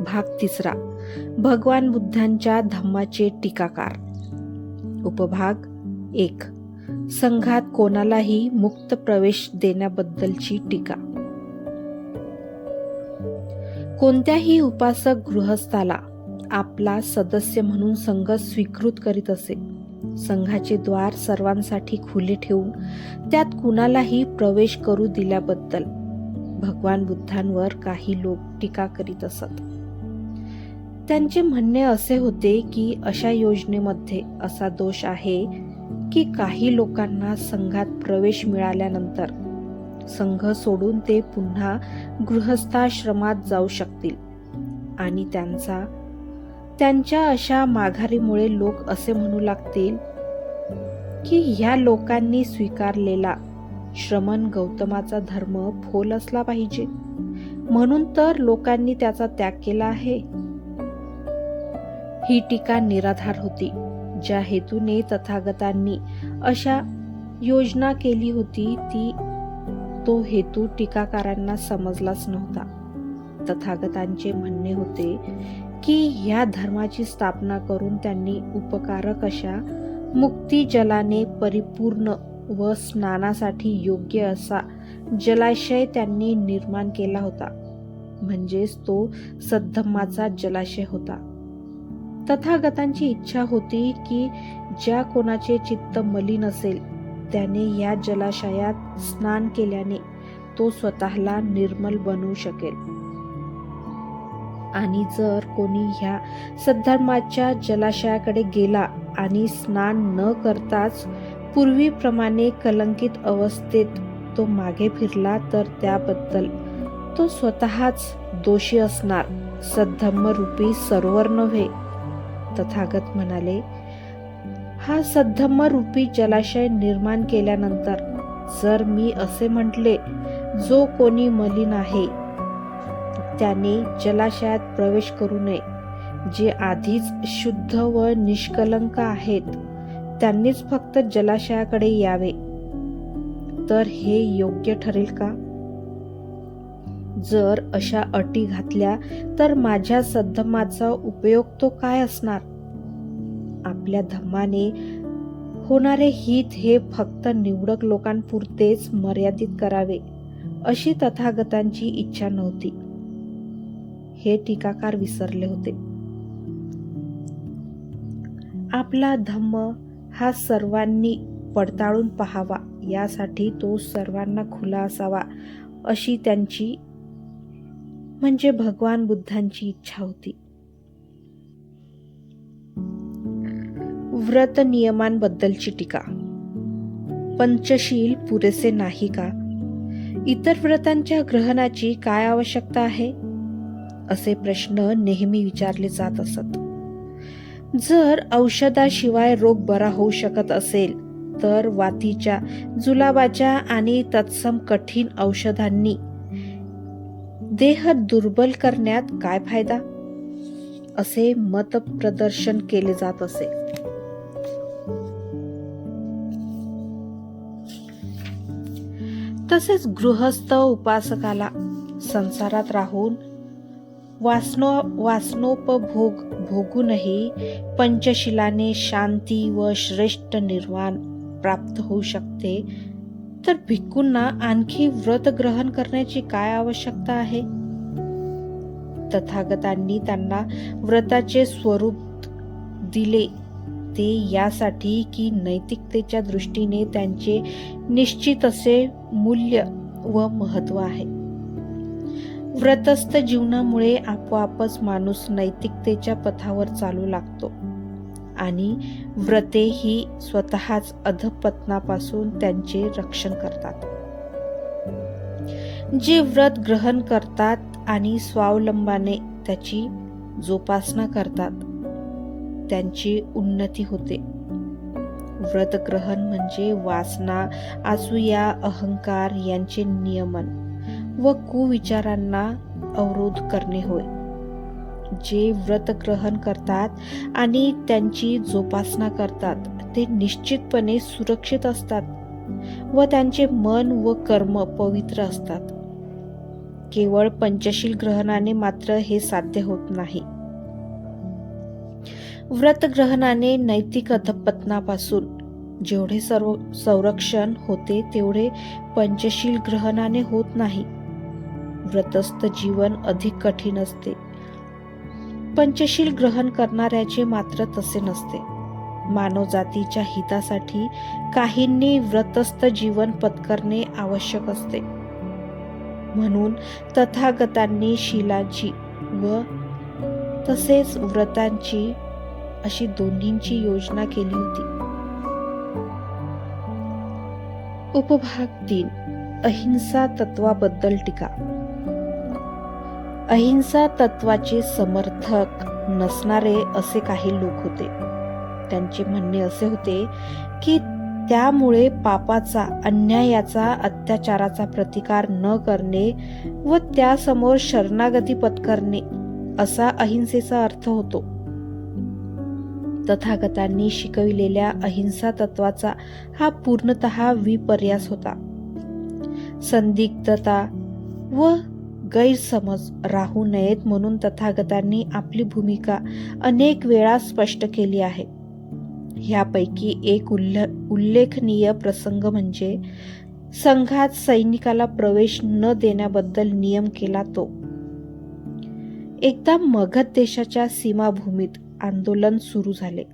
भाग तिसरा. भगवान बुद्धांच्या धम्माचे टीकाकार. उपभाग एक. संघात कोणालाही मुक्त प्रवेश देण्याबद्दलची टीका. कोणत्याही उपासक गृहस्थाला आपला सदस्य म्हणून संघ स्वीकृत करीत असे. संघाचे द्वार सर्वांसाठी खुले ठेवून त्यात कुणालाही प्रवेश करू दिल्याबद्दल भगवान बुद्धांवर काही लोक टीका करीत असत. त्यांचे म्हणणे असे होते की अशा योजनेमध्ये असा दोष आहे की काही लोकांना संघात प्रवेश मिळाल्यानंतर संघ सोडून ते पुन्हा गृहस्थाश्रमात जाऊ शकतील आणि त्यांचा त्यांच्या अशा माघारीमुळे लोक असे म्हणू लागतील की ह्या लोकांनी स्वीकारलेला श्रमण गौतमाचा धर्म फोल असला पाहिजे. म्हणून तर लोकांनी त्याचा त्याग केला आहे. ही टीका निराधार होती. ज्या हेतूने तथागतांनी अशा योजना केली होती ती तो हेतू टीकाकारांना समजलाच नव्हता. तथागतांचे म्हणणे होते की ह्या धर्माची स्थापना करून त्यांनी उपकारक अशा मुक्ती जलाने परिपूर्ण व स्नानासाठी योग्य असा जलाशय त्यांनी निर्माण केला होता. म्हणजेच तो सद्धम्माचा जलाशय होता. तथागतांची इच्छा होती की ज्या कोणाचे चित्त मलिन असेल त्याने या जलाशयात स्नान केल्याने तो स्वतःला निर्मल बनवू शकेल. आणि जर कोणी ह्या सद्धर्माच्या जलाशयाकडे गेला आणि स्नान न करताच पूर्वीप्रमाणे कलंकित अवस्थेत तो मागे फिरला तर त्याबद्दल तो स्वतःच दोषी असणार. सद्धम्मरूपी सरोवर नव्हे. तथागत म्हणाले हा सद्धम्म रूपी जलाशय निर्माण केल्यानंतर जर मी असे म्हटले जो कोणी मलिन आहे त्याने जलाशयात प्रवेश करू नये. जे आधीच शुद्ध व निष्कलंक आहेत त्यांनीच फक्त जलाशयाकडे यावे. तर हे योग्य ठरेल का? जर अशा अटी घातल्या तर माझ्या सद्धमाचा उपयोग तो काय असणार? आपल्या धम्माने होणारे हित हे फक्त निवडक लोकांपुरतेच मर्यादित करावे अशी तथागतांची इच्छा नव्हती. हे टीकाकार विसरले होते. आपला धम्म हा सर्वांनी पडताळून पहावा यासाठी तो सर्वांना खुला असावा अशी त्यांची म्हणजे भगवान बुद्धांची इच्छा होती. व्रत नियमांबद्दलची टीका. पंचशील पुरेसे नाही का? इतर व्रतांच्या ग्रहणाची काय आवश्यकता आहे? असे प्रश्न नेहमी विचारले जात असत. जर औषधाशिवाय रोग बरा होऊ शकत असेल तर वातीच्या जुलाबाच्या आणि तत्सम कठीण औषधांनी देह दुर्बल करण्यात काय फायदा? असे मत प्रदर्शन केले जात असे. तसेच गृहस्थ उपासकाला संसारात राहून वासनो वासनोपभोग भोगूनही पंचशिलाने शांती व श्रेष्ठ निर्वाण प्राप्त होऊ शकते तर भिक्कूंना आणखी व्रत ग्रहण करण्याची काय आवश्यकता आहे? तथागतांनी त्यांना व्रताचे स्वरूप दिले ते यासाठी की नैतिकतेच्या दृष्टीने त्यांचे निश्चित असे मूल्य व महत्त्व आहे. व्रतस्थ जीवनामुळे आपोआपच माणूस नैतिकतेच्या पथावर चालू लागतो. आणि व्रते ही स्वतःच अधपतनापासून त्यांचे रक्षण करतात. जे व्रत ग्रहण करतात आणि स्वावलंबाने त्याची जोपासना करतात त्यांची उन्नती होते. व्रतग्रहण म्हणजे वासना असूया अहंकार यांचे नियमन व कुविचारांना अवरोध करणे होय. जे व्रत ग्रहण करतात आणि त्यांची जोपासना करतात ते निश्चितपणे सुरक्षित असतात व त्यांचे मन व कर्म पवित्र असतात. केवळ पंचशील ग्रहणाने मात्र हे साध्य होत नाही. व्रत ग्रहणाने नैतिक अधपतनापासून जेवढे सर्व संरक्षण होते तेवढे पंचशील ग्रहणाने होत नाही. व्रतस्थ जीवन अधिक कठीण असते. पंचशील ग्रहण करणाऱ्याचे मात्र तसे नसते. मानव जातीच्या हितासाठी काहींनी व्रतस्थ जीवन पत्करणे आवश्यक असते. म्हणून तथागतांनी शिलांची व तसेच व्रतांची अशी दोन्हींची योजना केली होती. उपभाग तीन. अहिंसा तत्वाबद्दल टीका. अहिंसा तत्वाचे समर्थक नसणारे असे काही लोक होते. त्यांचे म्हणणे असे होते की त्यामुळे पापाचा अन्यायाचा अत्याचाराचा प्रतिकार न करणे व त्यासमोर शरणागती पत्करणे असा अहिंसेचा अर्थ होतो. तथागतांनी शिकविलेल्या अहिंसा तत्वाचा हा पूर्णतः विपर्यास होता. संदिग्धता व गैरसमज राहू नयेत म्हणून तथागतांनी आपली भूमिका अनेक वेळा स्पष्ट केली आहे. ह्यापैकी एक उल्ल उल्लेखनीय प्रसंग म्हणजे संघात सैनिकाला प्रवेश न देण्याबद्दल नियम केला तो. एकदा मगध देशाच्या सीमाभूमीत आंदोलन सुरू झाले.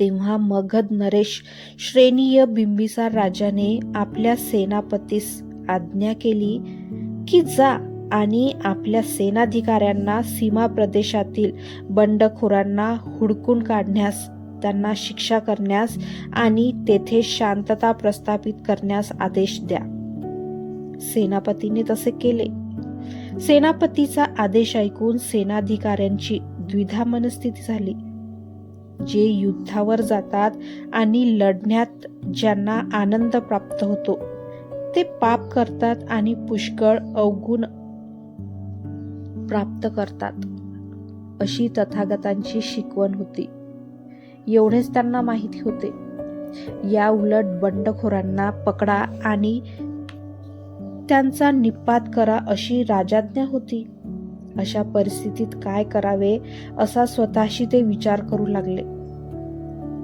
तेव्हा मगध नरेश श्रेणीय बिंबिसार राजाने आपल्या सेनापतीस आज्ञा केली की जा आणि आपल्या सेनाधिकाऱ्यांना सीमा प्रदेशातील बंडखोरांना हुडकून काढण्यास त्यांना शिक्षा करण्यास आणि तेथे शांतता प्रस्थापित करण्यास आदेश द्या. सेनापतीने तसे केले. सेनापतीचा आदेश ऐकून सेनाधिकाऱ्यांची द्विधा मनस्थिती झाली. जे युद्धावर जातात आणि लढण्यात ज्यांना आनंद प्राप्त होतो ते पाप करतात आणि पुष्कळ अवगुण प्राप्त करतात. अशी तथागतांची शिकवण होती. एवढेच त्यांना माहिती होते. या उलट बंडखोरांना पकडा आणि त्यांचा निपात करा अशी राजाज्ञा होती. अशा परिस्थितीत काय करावे असा स्वतःशी ते विचार करू लागले.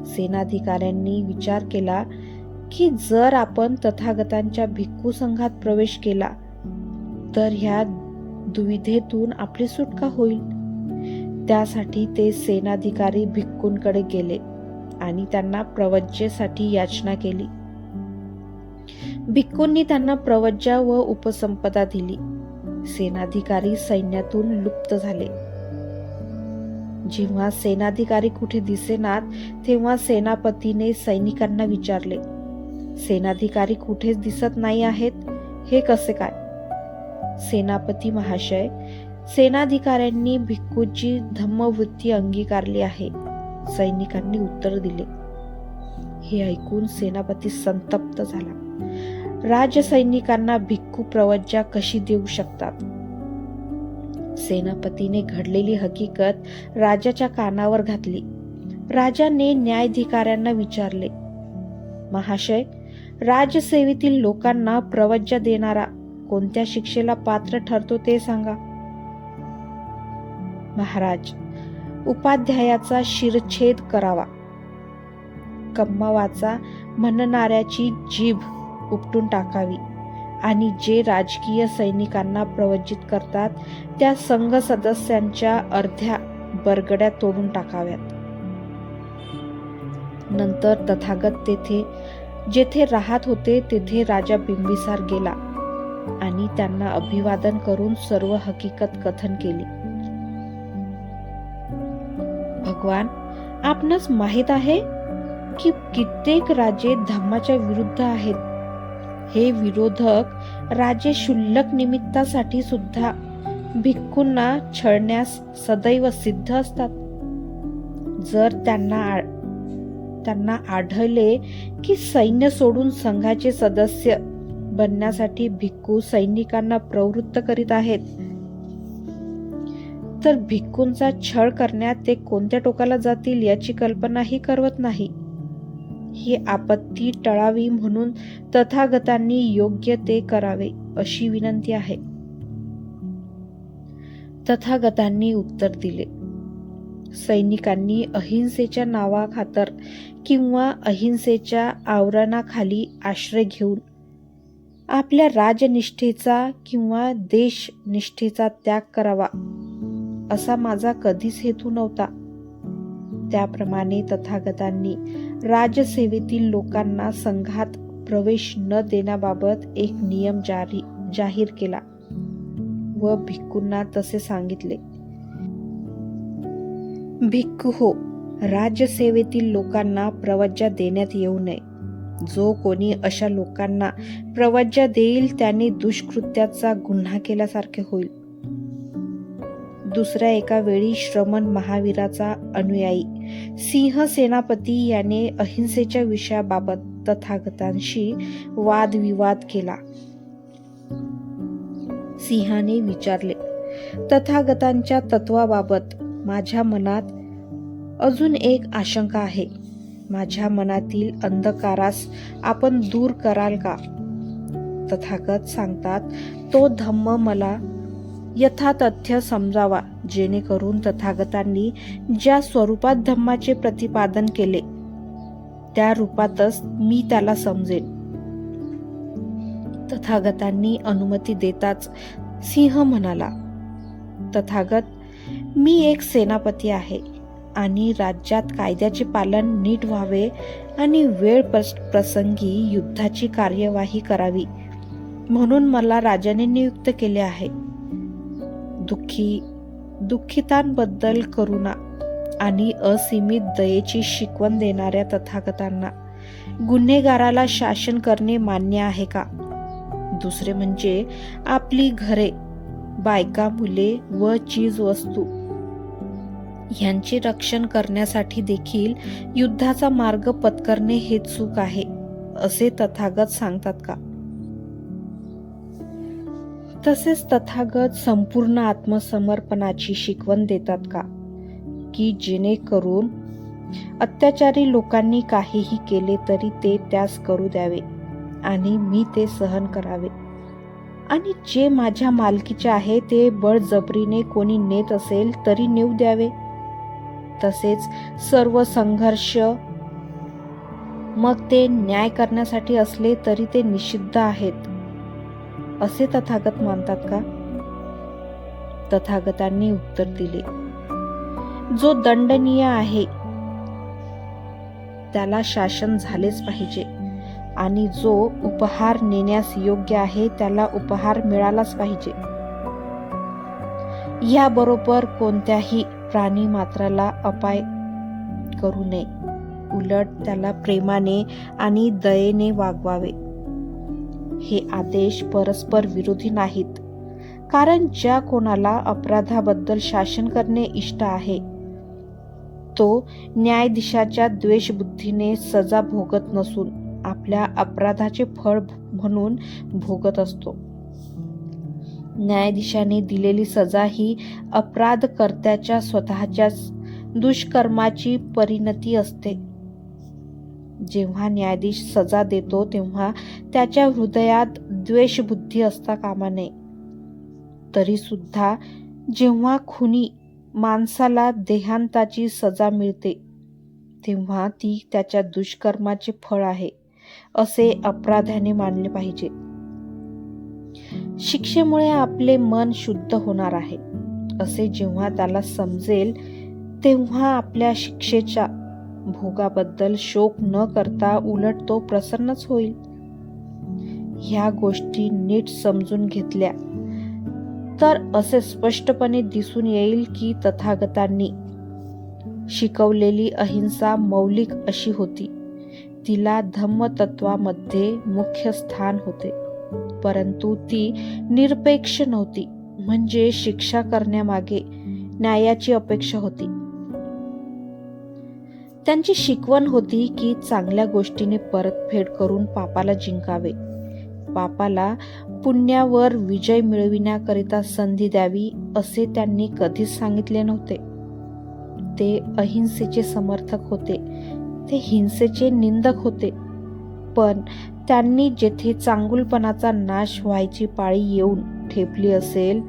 सेनाधिकाऱ्यांनी विचार केला की जर आपण तथागतांच्या भिक्खू संघात प्रवेश केला तर ह्या दुविधेतून आपली सुटका होईल. त्यासाठी ते सेनाधिकारी भिक्खूंकडे गेले आणि त्यांना प्रवज्जेसाठी याचना केली. भिक्खूंनी त्यांना प्रवज्जा व उपसंपदा दिली. सेनाधिकारी सैन्यातून लुप्त झाले. जेव्हा सेनाधिकारी कुठे दिसेनात तेव्हा सेनापतीने सैनिकांना विचारले सेनाधिकारी कुठेच दिसत नाही आहेत. हे कसे काय? सेनापती महाशय सेनाधिकाऱ्यांनी भिक्खूची धम्मवृत्ती अंगीकारली आहे. सैनिकांनी उत्तर दिले. हे ऐकून सेनापती संतप्त झाला. राजसैनिकांना भिक्खू प्रवज्जा कशी देऊ शकतात? सेनापतीने घडलेली हकीकत राजाच्या कानावर घातली. राजाने न्यायाधिकाऱ्यांना विचारले. महाशय राजसेवेतील लोकांना प्रवज्य देणारा कोणत्या शिक्षेला पात्र ठरतो ते सांगा. महाराज उपाध्यायाचा शिरछेद करावा. कम्मावाचा म्हणणाऱ्याची जीभ उपटून टाकावी आणि जे राजकीय सैनिकांना प्रवजित करतात त्या संघ सदस्यांच्या अर्ध्या बरगड्या तोडून टाकाव्यात. नंतर तथागत तेथे जेथे राहत होते तेथे राजा बिंबिसार गेला आणि त्यांना अभिवादन करून सर्व हकीकत कथन केली. भगवान आपणास माहीत आहे की कित्येक राजे धम्माच्या विरुद्ध आहेत. हे विरोधक राजे शुल्लक निमित्तासाठी सुद्धा भिक्खूंना छळण्यास सदैव सिद्ध असतात. जर त्यांना आ- त्यांना आढळले की सैन्य सोडून संघाचे सदस्य बनण्यासाठी भिक्खू सैनिकांना प्रवृत्त करीत आहेत. तर भिक्खूंचा छळ करण्यात ते कोणत्या टोकाला जातील याची कल्पनाही करवत नाही. ही आपत्ती टळावी म्हणून तथागतांनी योग्य ते करावे अशी विनंती आहे. तथागतांनी उत्तर दिले. सैनिकांनी अहिंसेच्या नावाखातर किंवा अहिंसेच्या आवरणाखाली आश्रय घेऊन आपल्या राजनिष्ठेचा किंवा देशनिष्ठेचा त्याग करावा असा माझा कधीच हेतू नव्हता. त्याप्रमाणे तथागतांनी राजसेवेतील लोकांना संघात प्रवेश न देण्याबाबत एक नियम जारी जाहीर केला व भिक्खूंना तसे सांगितले. भिक्खू हो. राज्यसेवेतील लोकांना प्रवज्जा देण्यात येऊ नये. जो कोणी अशा लोकांना प्रवज्जा देईल त्याने दुष्कृत्याचा गुन्हा केल्यासारखे होईल. दुसऱ्या एका वेळी श्रमण महावीराचा अनुयायी. सिंह सेनापती याने अहिंसेच्या विषयाबाबत तथागतांशी वादविवाद केला. सिंहाने विचारले तथागतांच्या तत्वाबाबत माझ्या मनात अजून एक आशंका आहे. माझ्या मनातील अंधकारास आपण दूर कराल का? तथागत सांगतात तो धम्म मला यथातथ्य समजावा जेणेकरून तथागतांनी ज्या स्वरूपात धम्माचे प्रतिपादन केले त्या रूपातच मी त्याला समजेन. तथागतांनी अनुमती देताच सिंह म्हणाला तथागत मी एक सेनापती आहे आणि राज्यात कायद्याचे पालन नीट व्हावे आणि वेळ प्रस- प्रसंगी युद्धाची कार्यवाही करावी म्हणून मला राजाने नियुक्त केले आहे. दुःखी दुःखितांबद्दल करुणा आणि असीमित दयेची शिकवण देणाऱ्या तथागतांना गुन्हेगाराला शासन करणे मान्य आहे का? दुसरे म्हणजे आपली घरे बायका मुले व चीज वस्तू ह्यांचे रक्षण करण्यासाठी देखील युद्धाचा मार्ग पत्करणे हे चूक आहे असे तथागत सांगतात का? तसेच तथागत संपूर्ण आत्मसमर्पणाची शिकवण देतात का? की जेणेकरून अत्याचारी लोकांनी काहीही केले तरी ते त्यास करू द्यावे आणि मी ते सहन करावे. आणि जे माझ्या मालकीचे आहे ते बळजबरीने कोणी नेत असेल तरी नेऊ द्यावे. तसेच सर्व संघर्ष मग ते न्याय करण्यासाठी असले तरी ते निषिद्ध आहेत. असे तथागत मानतात का? तथागतांनी उत्तर दिले. जो दंडनीय आहे त्याला शासन झालेच पाहिजे. आणि जो उपहार नेण्यास योग्य आहे त्याला उपहार मिळालाच पाहिजे. याबरोबर कोणत्याही प्राणी मात्राला अपाय करू नये. उलट त्याला प्रेमाने आणि दयेने वागवावे. हे आदेश परस्पर विरोधी नाहीत. कारण ज्या कोणाला अपराधाबद्दल शासन करणे इष्ट आहे तो न्यायाधीशाच्या द्वेषबुद्धीने सजा भोगत नसून आपल्या अपराधाचे फळ म्हणून भोगत असतो. न्यायाधीशाने दिलेली सजा ही अपराधकर्त्याच्या स्वतःच्याच दुष्कर्माची परिणती असते. जेव्हा न्यायाधीश सजा देतो तेव्हा त्याच्या हृदयात द्वेषबुद्धी असता कामा नये. तरी सुद्धा जेव्हा खुनी माणसाला देहांताची सजा मिळते तेव्हा ती त्याच्या दुष्कर्माचे फळ आहे असे अपराध्याने मानले पाहिजे. शिक्षेमुळे आपले मन शुद्ध होणार आहे. असे जेव्हा त्याला समजेल तेव्हा आपल्या शिक्षेच्या भोगाबद्दल शोक न करता उलट तो प्रसन्नच होईल. ह्या गोष्टी नीट समजून घेतल्या तर असे स्पष्टपणे दिसून येईल की तथागतांनी शिकवलेली अहिंसा मौलिक अशी होती. तिला धम्मतत्वामध्ये मुख्य स्थान होते. परंतु ती निरपेक्ष नव्हती म्हणजे शिक्षा करण्यामागे न्यायाची अपेक्षा होती. त्यांची शिकवण होती की चांगल्या गोष्टीने परतफेड करून पापाला जिंकावे. पापाला पुण्यावर विजय मिळविण्याकरिता संधी द्यावी असे त्यांनी कधीच सांगितले नव्हते. ते अहिंसेचे समर्थक होते. ते हिंसेचे निंदक होते. पण त्यांनी जेथे चांगुलपणाचा नाश व्हायची पाळी येऊन ठेपली असेल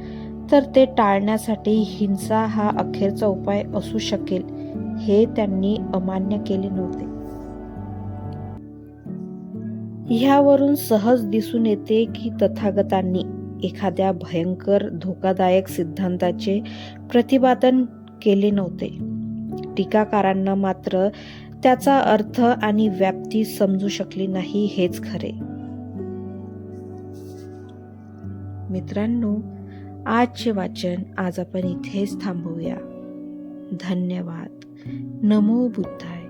तर ते टाळण्यासाठी हिंसा हा अखेरचा उपाय असू शकेल हे त्यांनी अमान्य केले नव्हते. ह्यावरून सहज दिसून येते की तथागतांनी एखाद्या भयंकर धोकादायक सिद्धांताचे प्रतिपादन केले नव्हते. टीकाकारांना मात्र त्याचा अर्थ आणि व्याप्ती समजू शकली नाही हेच खरे. मित्रांनो आजचे वाचन आज आपण इथेच थांबवूया. धन्यवाद. नमो बुद्धाय.